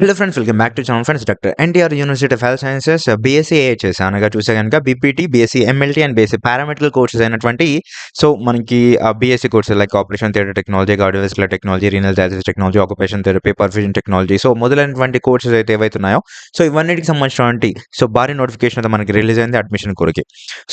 Hello friends welcome back to channel friends doctor NTR university of health sciences BSc AHS అనగా చూసే కనుక BPT BSc MLT and BSc paramedical courses అయినటువంటి so మనకి BSc courses like operation theatre technology cardiovascular technology renal dialysis technology occupation therapy perfusion technology so మొదలైనటువంటి courses అయితే ఏవైతే ఉన్నాయో so ఇవన్నిటికి సంబంధించినటువంటి సో భారీ నోటిఫికేషన్ అయితే మనకి రిలీజ్ అయింది అడ్మిషన్ కొరకి.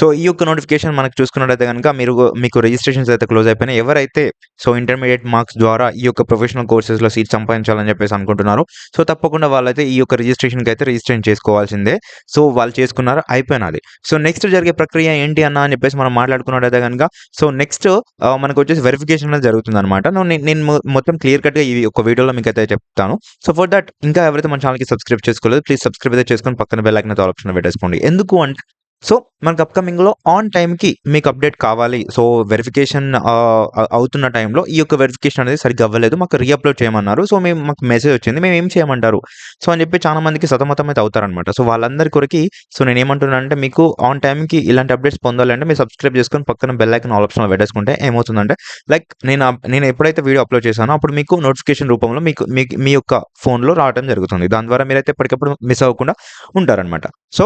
సో ఈ యొక్క నోటిఫికేషన్ మనకు చూసుకున్నట్లయితే కనుక మీరు మీకు రిజిస్ట్రేషన్స్ అయితే క్లోజ్ అయిపోయినాయి. ఎవరైతే సో ఇంటర్మీడియట్ మార్క్స్ ద్వారా ఈ యొక్క ప్రొఫెషనల్ కోర్సెస్లో సీట్ సంపాదించాలని చెప్పేసి అనుకుంటున్నారు సో తప్పకుండా వాళ్ళైతే ఈ యొక్క రిజిస్ట్రేషన్కి అయితే రిజిస్ట్రేషన్ చేసుకోవాల్సిందే. సో వాళ్ళు చేసుకున్నారు అయిపోయినది. సో నెక్స్ట్ జరిగే ప్రక్రియ ఏంటి అన్న అని చెప్పేసి మనం మాట్లాడుకున్నట్టయితే కనుక సో నెక్స్ట్ మనకు వచ్చేసి వెరిఫికేషన్ అనేది జరుగుతుంది అనమాట నేను మొత్తం క్లియర్ కట్గా ఈ ఒక వీడియోలో మీకు అయితే చెప్తాను. సో ఫర్ దట్ ఇంకా ఎవరైతే మన ఛానల్కి సబ్స్క్రైబ్ చేసుకోలేదు ప్లీజ్ సబ్స్క్రైబ్ అయితే చేసుకొని పక్కన బెల్ ఐకన్ ఆప్షన్ పెట్టేసుకోండి. ఎందుకు అంటే సో మనకు అప్కమింగ్లో ఆన్ టైంకి మీకు అప్డేట్ కావాలి. సో వెరిఫికేషన్ అవుతున్న టైంలో ఈ యొక్క వెరిఫికేషన్ అనేది సరిగ్గా అవ్వలేదు. మాకు రీఅప్లోడ్ చేయమన్నారు. సో మేము మాకు మెసేజ్ వచ్చింది. మేము ఏం చేయమంటారు? సో అని చెప్పి చాలా మందికి సతమతం అయితే అవుతారనమాట సో వాళ్ళందరి కొరకి సో నేను ఏమంటున్నాను అంటే మీకు ఆన్ టైంకి ఇలాంటి అప్డేట్స్ పొందాలంటే మీరు సబ్స్క్రైబ్ చేసుకొని పక్కన బెల్ ఐకన్ ఆల్ ఆప్షన్లో పెట్టేసుకుంటే ఏమవుతుందంటే లైక్ నేను నేను ఎప్పుడైతే వీడియో అప్లోడ్ చేశానో అప్పుడు మీకు నోటిఫికేషన్ రూపంలో మీకు మీకు మీ యొక్క ఫోన్లో రావడం జరుగుతుంది. దాని ద్వారా మీరైతే ఎప్పటికప్పుడు మిస్ అవ్వకుండా ఉంటారనమాట సో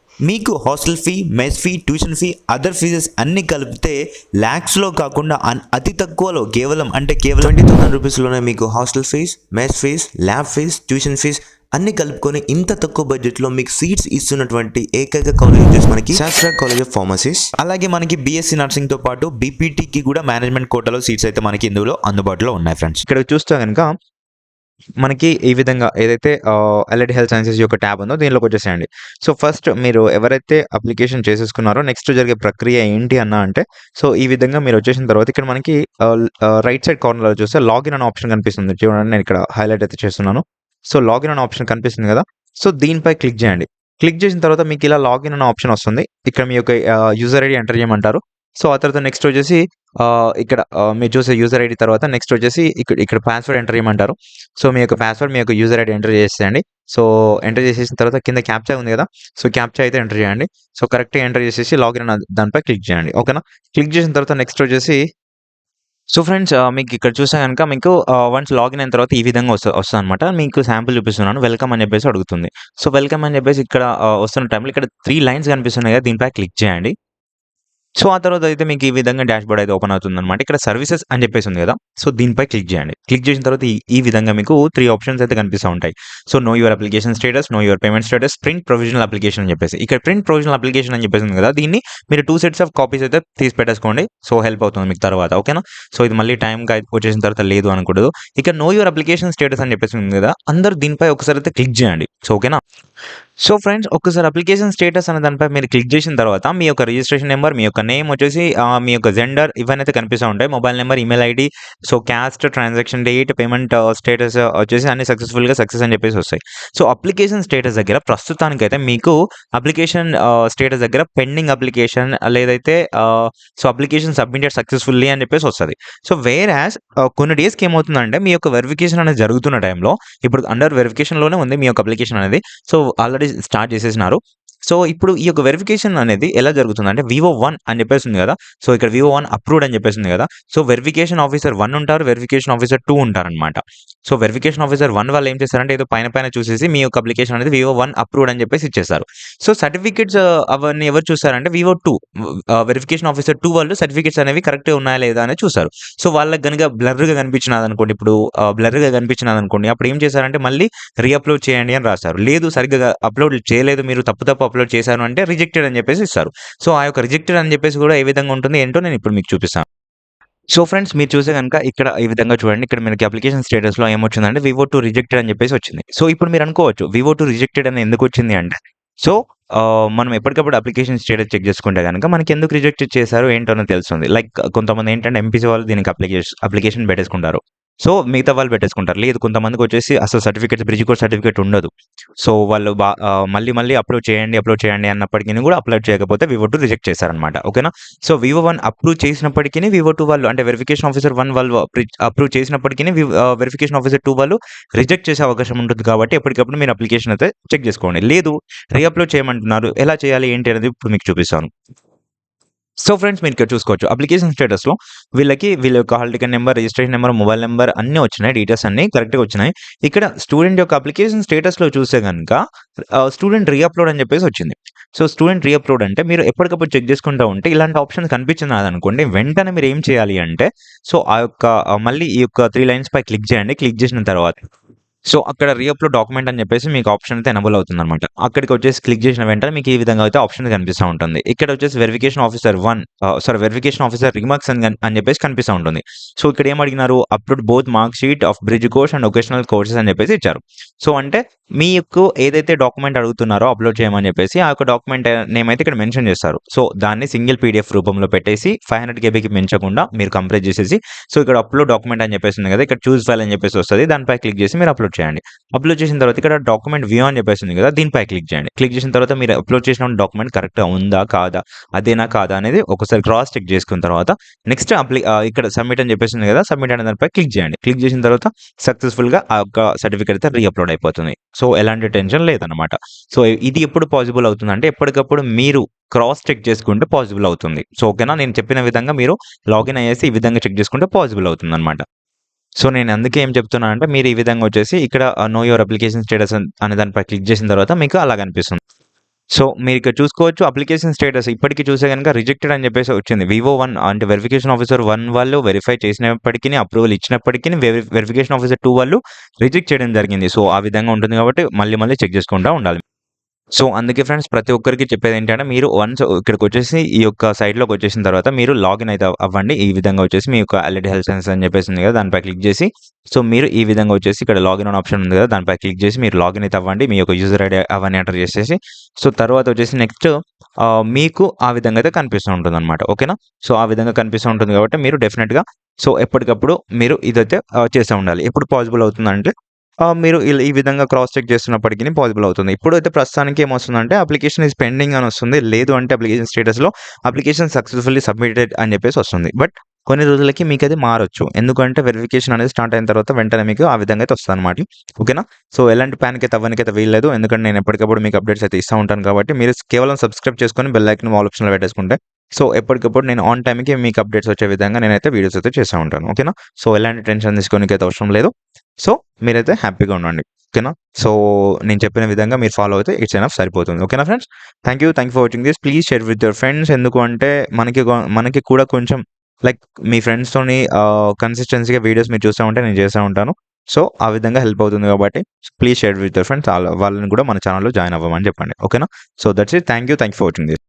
మీకు hostel fee mess fee tuition fee other fees అన్ని కలిపితే ల్యాక్స్లో కాకుండా అతి తక్కువలో కేవలం అంటే కేవలం ట్వంటీ థౌసండ్ రూపీస్లోనే మీకు hostel fees mess fees lab fees tuition fees అన్ని కలుపుకొని ఇంత తక్కువ బడ్జెట్లో మీకు సీట్స్ ఇస్తున్నటువంటి ఏకైక కాలేజ్ వచ్చేసి మనకి శాస్త్ర కాలేజ్ ఆఫ్ ఫార్మసీస్ అలాగే మనకి బీఎస్సీ నర్సింగ్తో పాటు బీపీటీకి కూడా మేనేజ్మెంట్ కోటాలో సీట్స్ అయితే మనకి ఇందులో అందుబాటులో ఉన్నాయి ఫ్రెండ్స్ ఇక్కడ చూస్తే కనుక మనకి ఈ విధంగా ఏదైతే ఎల్ఐడి హెల్త్ సైన్సెస్ యొక్క ట్యాబ్ ఉందో దీనిలోకి వచ్చేసేయండి. సో ఫస్ట్ మీరు ఎవరైతే అప్లికేషన్ చేసేసుకున్నారో నెక్స్ట్ జరిగే ప్రక్రియ ఏంటి అన్న అంటే సో ఈ విధంగా మీరు వచ్చేసిన తర్వాత ఇక్కడ మనకి రైట్ సైడ్ కార్నర్లో చూస్తే లాగిన్ అనే ఆప్షన్ కనిపిస్తుంది. చూడండి నేను ఇక్కడ హైలైట్ అయితే చేస్తున్నాను. సో లాగిన్ అనే ఆప్షన్ కనిపిస్తుంది కదా. సో దీనిపై క్లిక్ చేయండి. క్లిక్ చేసిన తర్వాత మీకు ఇలా లాగిన్ అనే ఆప్షన్ వస్తుంది. ఇక్కడ మీ యొక్క యూజర్ ఐడి ఎంటర్ చేయమంటారు. సో ఆ తర్వాత నెక్స్ట్ వచ్చేసి ఇక్కడ మీరు చూసే యూజర్ ఐడి తర్వాత నెక్స్ట్ వచ్చేసి ఇక్కడ ఇక్కడ పాస్వర్డ్ ఎంటర్ చేయమంటారు. సో మీ యొక్క పాస్వర్డ్ మీ యొక్క యూజర్ ఐడి ఎంటర్ చేసేయండి సో ఎంటర్ చేసేసిన తర్వాత కింద క్యాప్చా ఉంది కదా సో క్యాప్చా అయితే ఎంటర్ చేయండి. సో కరెక్ట్గా ఎంటర్ చేసేసి లాగిన్ అన్న దానిపై క్లిక్ చేయండి. ఓకేనా క్లిక్ చేసిన తర్వాత నెక్స్ట్ వచ్చేసి సో ఫ్రెండ్స్ మీకు ఇక్కడ చూసా కనుక మీకు వన్స్ లాగిన్ అయిన తర్వాత ఈ విధంగా వస్తుంది వస్తుంది అనమాట మీకు శాంపుల్ చూపిస్తున్నాను. వెల్కమ్ అని చెప్పేసి అడుగుతుంది. సో వెల్కమ్ అని చెప్పేసి ఇక్కడ వస్తున్న టైంలో ఇక్కడ త్రీ లైన్స్ కనిపిస్తున్నాయి కదా దీనిపై క్లిక్ చేయండి. సో ఆ తర్వాత అయితే మీకు ఈ విధంగా డాష్ బోర్డ్ అయితే ఓపెన్ అవుతుంది అనమాట ఇక్కడ సర్వీసెస్ అని చెప్పేసి ఉంది కదా. సో దీనిపై క్లిక్ చేయండి. క్లిక్ చేసిన తర్వాత ఈ- విధంగా మీకు త్రీ ఆప్షన్స్ అయితే కనిపిస్తూ ఉంటాయి. So know your application status know your payment status print provisional application అని చెప్పేసి. ఇక్కడ ప్రింట్ ప్రొవిజనల్ అప్లికేషన్ అని చెప్పేసి ఉంది కదా. దీన్ని మీరు టూ సెట్స్ ఆఫ్ కాపీస్ అయితే తీసి పెట్టేసుకోండి సో హెల్ప్ అవుతుంది మీకు తర్వాత ఓకేనా? సో ఇది మళ్ళీ టైం వచ్చేసిన తర్వాత లేదు అనకూడదు ఇక్కడ నో యువర్ అప్లికేషన్ స్టేటస్ అని చెప్పేసి ఉంది కదా. అందరు దీనిపై ఒకసారి అయితే క్లిక్ చేయండి. సో ఓకేనా? సో ఫ్రెండ్స్ ఒకసారి అప్లికేషన్ స్టేటస్ అనే దానిపై మీరు క్లిక్ చేసిన తర్వాత మీ యొక్క రిజిస్ట్రేషన్ నెంబర్ మీ యొక్క నేమ్ వచ్చేసి మీ యొక్క జెండర్ ఇవన్నీ అయితే కనిపిస్తూ ఉంటాయి. Mobile number email ID so caste transaction date payment status వచ్చేసి అన్ని సక్సెస్ఫుల్గా సక్సెస్ అని చెప్పేసి వస్తాయి. సో అప్లికేషన్ స్టేటస్ దగ్గర ప్రస్తుతానికైతే మీకు అప్లికేషన్ స్టేటస్ uh, దగ్గర పెండింగ్ అప్లికేషన్ లేదైతే సో అప్లికేషన్ సబ్మిటెడ్ సక్సెస్ఫుల్లీ అని చెప్పేసి వస్తుంది. సో వేర్ యాజ్ కొన్ని డేస్కి ఏమవుతుందంటే మీ యొక్క వెరిఫికేషన్ అనేది జరుగుతున్న టైంలో ఇప్పుడు అండర్ వెరిఫికేషన్లోనే ఉంది మీ యొక్క అప్లికేషన్ అనేది. సో ఆల్రెడీ స్టార్ట్ చేసేసినారు. సో ఇప్పుడు ఈ యొక్క వెరిఫికేషన్ అనేది ఎలా జరుగుతుంది అంటే వివో వన్ అని చెప్పేసి ఉంది కదా. సో ఇక్కడ వివో వన్ అప్రూవ్డ్ అని చెప్పేసి ఉంది కదా. సో వెరిఫికేషన్ ఆఫీసర్ వన్ ఉంటారు వెరిఫికేషన్ ఆఫీసర్ టూ ఉంటారనమాట సో వెరిఫికేషన్ ఆఫీసర్ వన్ వాళ్ళు ఏం చేస్తారంటే ఏదో పైన పైన చూసేసి మీ యొక్క అప్లికేషన్ అనేది వివో వన్ అప్రూవ్డ్ అని చెప్పేసి ఇచ్చేస్తారు. సో సర్టిఫికేట్స్ uh, అవన్నీ ఎవరు చూస్తారంటే VO two verification officer two వాళ్ళు సర్టిఫికేట్స్ అనేవి కరెక్ట్గా ఉన్నాయా లేదా అని చూస్తారు. సో వాళ్ళకి కనుక బ్లర్గా కనిపించినది అనుకోండి ఇప్పుడు uh, బ్లర్గా కనిపించినది అనుకోండి అప్పుడు ఏం చేశారంటే మళ్ళీ రీఅప్లోడ్ చేయండి అని రాస్తారు. లేదు సరిగ్గా అప్లోడ్ చేయలేదు మీరు తప్పు తప్పు అప్లోడ్ చేశారు అంటే రిజెక్టెడ్ అని చెప్పేసి ఇస్తారు సో ఆ యొక్క రిజెక్టెడ్ అని చెప్పేసి కూడా ఏ విధంగా ఉంటుంది ఏంటో నేను ఇప్పుడు మీకు చూపిస్తాను సో ఫ్రెండ్స్ మీరు చూసే కనుక ఇక్కడ ఈ విధంగా చూడండి ఇక్కడ మనకి అప్లికేషన్ స్టేటస్లో ఏమొచ్చిందంటే వివో టూ రిజెక్టెడ్ అని చెప్పేసి వచ్చింది సో ఇప్పుడు మీరు అనుకోవచ్చు వివో టూ రిజెక్టెడ్ అని ఎందుకు వచ్చింది అంటే సో మనం ఎప్పటికప్పుడు అప్లికేషన్ స్టేటస్ చెక్ చేసుకుంటే గనక మనకెందుకు రిజెక్ట్ చేశారు ఏంటో అని తెలుస్తుంది. లైక్ కొంతమంది ఏంటంటే ఎంపీసీ వాళ్ళు దీనికి అప్లికేషన్ అప్లికేషన్ పెట్టేసుకుంటారు. సో, మిగతా వాళ్ళు పెట్టేసుకుంటారు. లేదు కొంతమందికొచ్చేసి అసలు సర్టిఫికేట్ బ్రిడ్జ్ కోర్స్ సర్టిఫికేట్ ఉండదు. సో, వాళ్ళు బా మళ్ళీ మళ్ళీ అప్లోడ్ చేయండి, అప్లోడ్ చేయండి అన్నప్పటికీ కూడా అప్లోడ్ చేయకపోతే వివో టూ రిజెక్ట్ చేశారనమాట. ఓకేనా? సో, వివో వన్ అప్రూవ్ చేసినప్పటికీ వివో టూ వాళ్ళు అంటే వెరిఫికేషన్ ఆఫీసర్ వన్ వాళ్ళు అప్రూవ్ చేసినప్పటికీ వెరిఫికేషన్ ఆఫీసర్ టూ వాళ్ళు రిజెక్ట్ చేసే అవకాశం ఉంటుంది కాబట్టి ఎప్పటికప్పుడు మీరు అప్లికేషన్ అయితే చెక్ చేసుకోండి. లేదు రీఅప్లోడ్ చేయమంటున్నారు. ఎలా చేయాలి ఏంటి అనేది ఇప్పుడు మీకు చూపిస్తాను. సో, ఫ్రెండ్స్ మీరు ఇక్కడ చూసుకోవచ్చు. అప్లికేషన్ స్టేటస్‌లో వీళ్ళకి వీళ్ళ యొక్క hall ticket number registration number mobile number అన్నీ వచ్చినాయి. డీటెయిల్స్ అన్నీ కరెక్ట్‌గా వచ్చినాయి. ఇక్కడ స్టూడెంట్ యొక్క అప్లికేషన్ స్టేటస్‌లో చూస్తే కనుక స్టూడెంట్ రీఅప్లోడ్ అని చెప్పేసి వచ్చింది. సో, స్టూడెంట్ రీఅప్లోడ్ అంటే మీరు ఎప్పటికప్పుడు చెక్ చేసుకుంటా ఉంటే ఇలాంటి ఆప్షన్ కనిపించినాదనుకోండి వెంటనే మీరు ఏం చేయాలి అంటే సో, ఆ యొక్క మళ్ళీ ఈ యొక్క త్రీ లైన్స్ పై క్లిక్ చేయండి. క్లిక్ చేసిన తర్వాత సో, అక్కడ రీఅప్లోడ్ డాక్యుమెంట్ అని చెప్పేసి మీకు ఆప్షన్ అయితే అనబుల్ అవుతుందన్నమాట అక్కడికి వచ్చేసి క్లిక్ చేసిన వెంటనే మీకు ఈ విధంగా అయితే ఆప్షన్ కనిపిస్తా ఉంటుంది. ఇక్కడ వచ్చేసి verification officer one sorry verification officer remarks అని అని చెప్పేసి కనిపిస్తూ ఉంటుంది. సో, ఇక్కడ ఏం అడిగినారు upload both mark sheet of bridge course and vocational courses అని చెప్పేసి ఇచ్చారు. సో, అంటే మీకు ఏదైతే డాక్యుమెంట్ అడుగుతున్నారో అప్లోడ్ చేయమని చెప్పేసి ఆ యొక్క డాక్యుమెంట్ నేమ్ అయితే ఇక్కడ మెన్షన్ చేస్తారు. సో, దాన్ని సింగిల్ పీడీఎఫ్ రూపంలో పెట్టేసి 500 కేబీకి మించకుండా మీరు కంప్లీట్ చేసేసి సో, ఇక్కడ అప్లోడ్ డాక్యుమెంట్ అని చెప్పేసి ఉంది కదా! ఇక్కడ చూస్ ఫైల్ అని చెప్పేసి వస్తుంది దానిపై క్లిక్ చేసి మీరు అప్లోడ్ చేయండి. అప్లోడ్ చేసిన తర్వాత ఇక్కడ డాక్యుమెంట్ వ్యూ అని చెప్పేసి ఉంది కదా! దీనిపై క్లిక్ చేయండి. క్లిక్ చేసిన తర్వాత మీరు అప్లోడ్ చేసిన డాక్యుమెంట్ కరెక్ట్‌గా ఉందా? కాదా? అదేనా? కాదా? అనేది ఒకసారి క్రాస్ చెక్ చేసుకున్న తర్వాత నెక్స్ట్ అప్లి ఇక్కడ సబ్మిట్ అని చెప్పేసింది కదా! సబ్మిట్ అనే దానిపై క్లిక్ చేయండి. క్లిక్ చేసిన తర్వాత సక్సెస్‌ఫుల్‌గా ఆ యొక్క సర్టిఫికేట్ అయితే రీఅప్లోడ్ అయిపోతుంది. సో, ఎలాంటి టెన్షన్ లేదనమాట. సో, ఇది ఎప్పుడు పాసిబుల్ అవుతుందంటే ఎప్పటికప్పుడు మీరు క్రాస్ చెక్ చేసుకుంటే పాసిబుల్ అవుతుంది. సో, ఓకేనా? నేను చెప్పిన విధంగా మీరు లాగిన్ అయ్యేసి ఈ విధంగా చెక్ చేసుకుంటే పాసిబుల్ అవుతుందనమాట. సో, నేను అందుకే ఏం చెప్తున్నానంటే మీరు ఈ విధంగా వచ్చేసి ఇక్కడ నో యువర్ అప్లికేషన్ స్టేటస్ అనే దానిపై క్లిక్ చేసిన తర్వాత మీకు అలా కనిపిస్తుంది. సో, మీరు ఇక్కడ చూసుకోవచ్చు అప్లికేషన్ స్టేటస్ ఇప్పటికీ చూసే కనుక రిజెక్టెడ్ అని చెప్పేసి వచ్చింది. వివో వన్ అంటే వెరిఫికేషన్ ఆఫీసర్ వన్ వాళ్ళు వెరిఫై చేసినప్పటికీ అప్రూవల్ ఇచ్చినప్పటికీ వెరి వెరిఫికేషన్ ఆఫీసర్ టూ వాళ్ళు రిజెక్ట్ చేయడం జరిగింది. సో, ఆ విధంగా ఉంటుంది కాబట్టి మళ్ళీ మళ్ళీ చెక్ చేసుకుంటా ఉండాలి. సో, అందుకే ఫ్రెండ్స్ ప్రతి ఒక్కరికి చెప్పేది ఏంటంటే మీరు వన్స్ ఇక్కడికొచ్చేసి ఈ యొక్క సైట్లోకి వచ్చేసిన తర్వాత మీరు లాగిన్ అయితే అవ్వండి. ఈ విధంగా వచ్చేసి మీ యొక్క ఎల్ఈడీ హెల్త్ సైన్స్ అని చెప్పేసి ఉంది కదా! దానిపై క్లిక్ చేసి సో, మీరు ఈ విధంగా వచ్చేసి ఇక్కడ లాగిన్ అనే ఆప్షన్ ఉంది కదా! దానిపై క్లిక్ చేసి మీరు లాగిన్ అయితే అవ్వండి. మీ యొక్క యూజర్ ఐడి అవన్నీ ఎంటర్ చేసేసి సో, తర్వాత వచ్చేసి నెక్స్ట్ మీకు ఆ విధంగా అయితే కనిపిస్తూ ఉంటుంది అనమాట ఓకేనా? సో, ఆ విధంగా కనిపిస్తూ ఉంటుంది కాబట్టి మీరు డెఫినెట్గా సో, ఎప్పటికప్పుడు మీరు ఇదైతే చేస్తూ ఉండాలి. ఎప్పుడు పాసిబుల్ అవుతుందంటే మీరు ఈ విధంగా క్రాస్ చెక్ చేస్తున్నప్పటికీ పాసిబుల్ అవుతుంది. ఇప్పుడు అయితే ప్రస్తుతానికి ఏమొస్తుందంటే అప్లికేషన్ ఈస్ పెండింగ్ అని వస్తుంది. లేదు అంటే అప్లికేషన్ స్టేటస్‌లో అప్లికేషన్ సక్సెస్‌ఫుల్లీ సబ్మిటెడ్ అని చెప్పేసి వస్తుంది. బట్ కొన్ని రోజులకి మీకు అది మారొచ్చు. ఎందుకంటే వెరిఫికేషన్ అనేది స్టార్ట్ అయిన తర్వాత వెంటనే మీకు ఆ విధంగా అయితే వస్తదనమాట. ఓకేనా? సో, ఎలాంటి ప్యాన్కి అయితే అవ్వనికైతే వీల్లేదు. ఎందుకంటే నేను ఎప్పటికప్పుడు మీకు అప్డేట్స్ అయితే ఇస్తా ఉంటాను కాబట్టి మీరు కేవలం సబ్స్క్రైబ్ చేసుకొని బెల్ ఐకన్ ఆల్ ఆప్షన్‌లో పెట్టేసుకుంటే సో, ఎప్పటికప్పుడు నేను ఆన్ టైంకి మీకు అప్డేట్స్ వచ్చే విధంగా నేనైతే వీడియోస్ అయితే చేస్తా ఉంటాను. ఓకేనా? సో, ఎలాంటి టెన్షన్ తీసుకోనికైతే అవసరం లేదు. సో, మీరైతే హ్యాపీగా ఉండండి. ఓకేనా? సో, నేను చెప్పిన విధంగా మీరు ఫాలో అయితే ఇట్స్ ఎనఫ్ సరిపోతుంది. ఓకేనా friends? Thank you. Thank you for watching this. Please share with your friends. ఎందుకు అంటే మనకి మనకి కూడా కొంచెం లైక్ మీ ఫ్రెండ్స్‌తోని కన్సిస్టెన్సీ‌గా వీడియోస్ మీరు చూస్తా ఉంటే నేను చేస్తా ఉంటాను. సో, ఆ విధంగా హెల్ప్ అవుతుంది కాబట్టి please share with your friends. వాళ్ళని కూడా మన ఛానల్లో జాయిన్ అవ్వమని చెప్పండి. ఓకేనా? So, that's it. Thank you. Thank you for watching this.